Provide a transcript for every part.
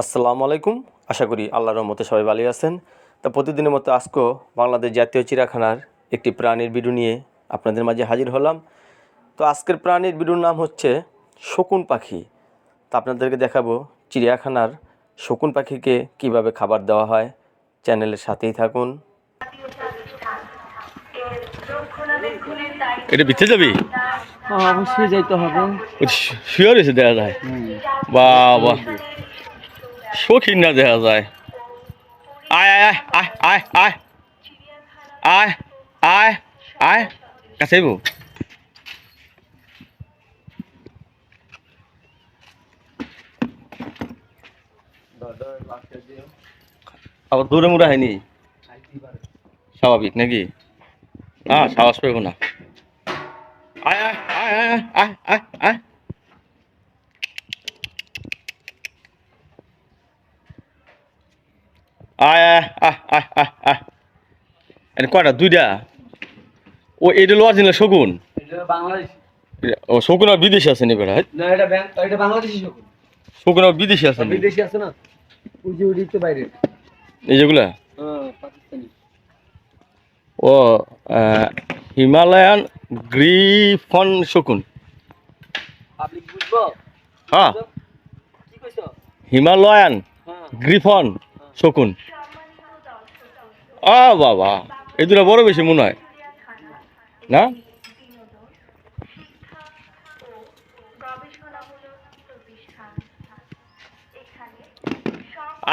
আসসালামু আলাইকুম। আশা করি আল্লাহর রহমতে সবাই ভালো আছেন। তা প্রতিদিনের মতো আজকেও বাংলাদেশ জাতীয় চিড়িয়াখানার একটি প্রাণীর ভিডিও নিয়ে আপনাদের মাঝে হাজির হলাম। তো আজকের প্রাণীর ভিডিওর নাম হচ্ছে শকুন পাখি। তা আপনাদেরকে দেখাবো চিড়িয়াখানার শকুন পাখিকে কীভাবে খাবার দেওয়া হয়। চ্যানেলের সাথেই থাকুন। এটা বিচ্ছে যাবি? অবশ্যই যাইতে হবে। শিওর এসে দেখা যায়। বাবা শৌখিন না দেখা যায় আয় আয় আয় আয় আয় আয় আয় আয় কাছে আইবো আবার দূরে মুড়া হয়নি স্বাভাবিক নাকি হ্যাঁ সাহস পেব না আয় আয় আয় আয় আয় আয় আয় আহ আহ আহ আহ কয়টা? দুইটা? ও এটা লোয়ার জিনিস শকুন? ও শকুন আর আছে এবার শকুন। বিদেশি আছে হ্যাঁ? বিদেশি হিমালয়ান গ্রিফন শকুন। হ্যাঁ। Himalayan griffon. শকুন। আ বাবা এই দুটো বড় বেশি মনে হয়। না?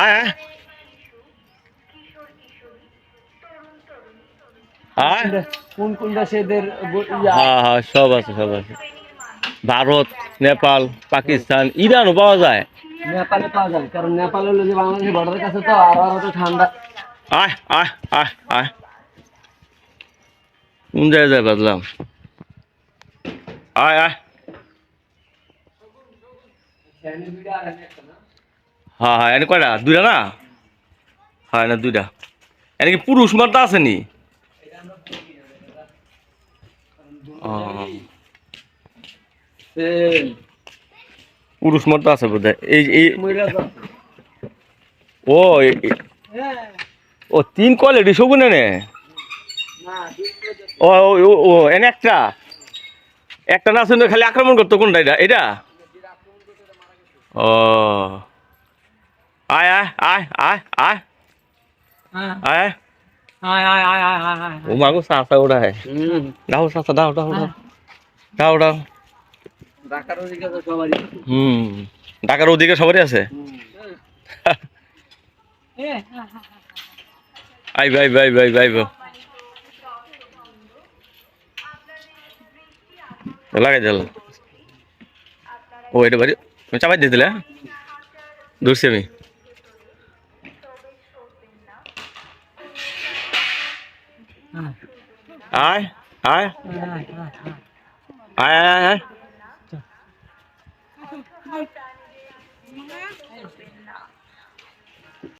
আয় কোন কোন হ্যাঁ হ্যাঁ সব আছে সব আছে। ভারত নেপাল পাকিস্তান ইরানও পাওয়া যায়। নেপালে পাওয়া যায় কারণ নেপাল হলো যে বাংলাদেশের বর্ডারের কাছে তো আর আর তো ঠান্ডা। আয় আয় আয় আয়। কোন জায়গায় বাদলাম? আয় আয়। হ্যাঁ হ্যাঁ এনে কয়টা? দুইটা না? হ্যাঁ এনে দুইটা। এনে কি পুরুষ মাত্রা আছে নি ও, পুরুষ মাত্রা আছে বোধ এই এই ও হ্যাঁ ও তিন কোয়ালিটি শকুন এনে? না ও ও, এনে একটা। একটা না শুনে খালি আক্রমণ করতো কোনটা এটা? এটা? ও। আয় আয় আয় আয় আয়। হ্যাঁ। আয় আয়। আয় আয় আয় আয় আয় ও মাগো সাসা है হুম। দাও সাসা দাও দাও দাও। দাও দাও। ঢাকার ওদিকে তো সবারই হুম ঢাকার ওদিকে সবারই আছে? আই ভাই ভাই ভাই ভাই ভাই লাগাই দিল ও এটা বাড়ি চাপাই দিয়ে দিলে ধরছি আমি। আয়। আয় আয় আয় আয়। Mga